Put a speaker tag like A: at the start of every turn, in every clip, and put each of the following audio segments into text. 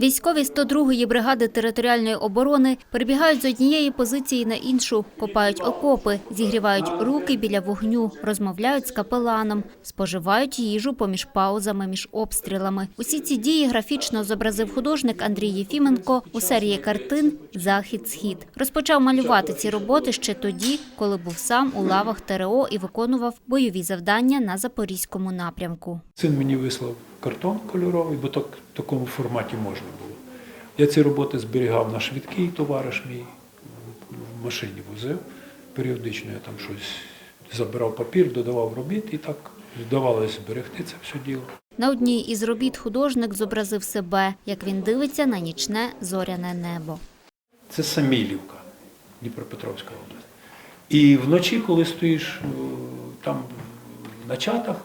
A: Військові 102-ї бригади територіальної оборони перебігають з однієї позиції на іншу, копають окопи, зігрівають руки біля вогню, розмовляють з капеланом, споживають їжу поміж паузами між обстрілами. Усі ці дії графічно зобразив художник Андрій Єфіменко у серії картин Захід-Схід. Розпочав малювати ці роботи ще тоді, коли був сам у лавах ТРО і виконував бойові завдання на запорізькому напрямку.
B: Син мені вислав картон кольоровий, бо так в такому форматі можна було. Я ці роботи зберігав на швидкий, товариш мій в машині возив. Періодично я там щось забирав папір, додавав робіт і так вдавалося зберегти це все діло.
A: На одній із робіт художник зобразив себе, як він дивиться на нічне зоряне небо.
B: Це Самілівка, Дніпропетровська область. І вночі, коли стоїш е, там на чатах,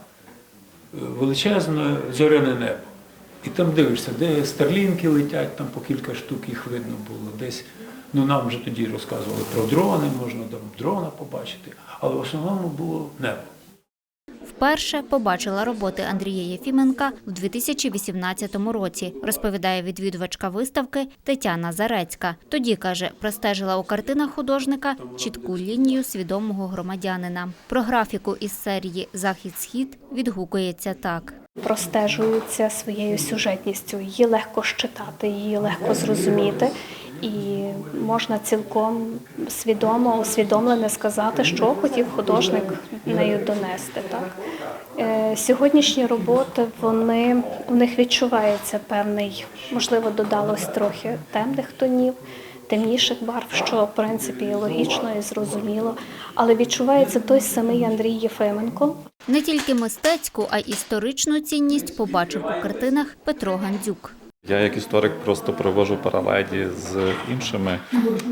B: величезне зоряне небо. І там дивишся, де старлінки летять, там по кілька штук їх видно було. Десь, ну нам вже тоді розказували про дрони, можна там дрона побачити, але в основному було небо.
A: Вперше побачила роботи Андрія Єфіменка в 2018 році, розповідає відвідувачка виставки Тетяна Зарецька. Тоді, каже, простежила у картинах художника чітку лінію свідомого громадянина. Про графіку із серії Захід-Схід відгукується так.
C: простежуються своєю сюжетністю. Її легко щитати, її легко зрозуміти, і можна цілком свідомо, усвідомлене сказати, що хотів художник нею донести. Так? Е, Сьогоднішні роботи вони у них відчувається певний, можливо, додалось трохи темних тонів. Темніших барв, що в принципі і логічно і зрозуміло, але відчувається той самий Андрій Єфименко,
A: Не тільки мистецьку, а й історичну цінність побачив у картинах Петро Гандзюк.
D: Я як історик просто проводжу паралелі з іншими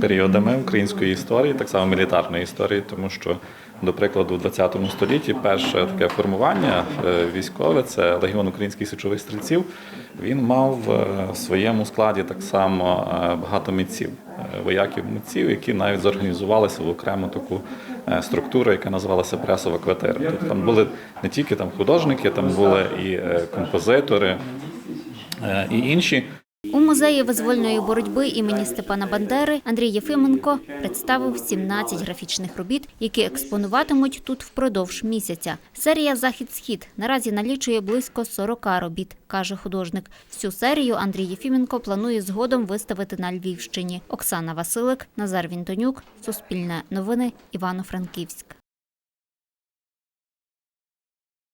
D: періодами української історії, так само мілітарної історії, тому що, до прикладу, у 20 столітті перше таке формування е, військове це легіон українських січових стрільців. Він мав е, в своєму складі так само е, багато митців, вояків митців, які навіть зорганізувалися в окрему таку структуру, яка називалася пресова квартира. Тобто там були не тільки там художники, там були і композитори і інші.
A: У музеї визвольної боротьби імені Степана Бандери Андрій Єфименко представив 17 графічних робіт, які експонуватимуть тут впродовж місяця. Серія Захід-Схід наразі налічує близько 40 робіт, каже художник. Всю серію Андрій Єфіменко планує згодом виставити на Львівщині. Оксана Василик, Назар Вінтонюк, Суспільне новини, Івано-Франківськ.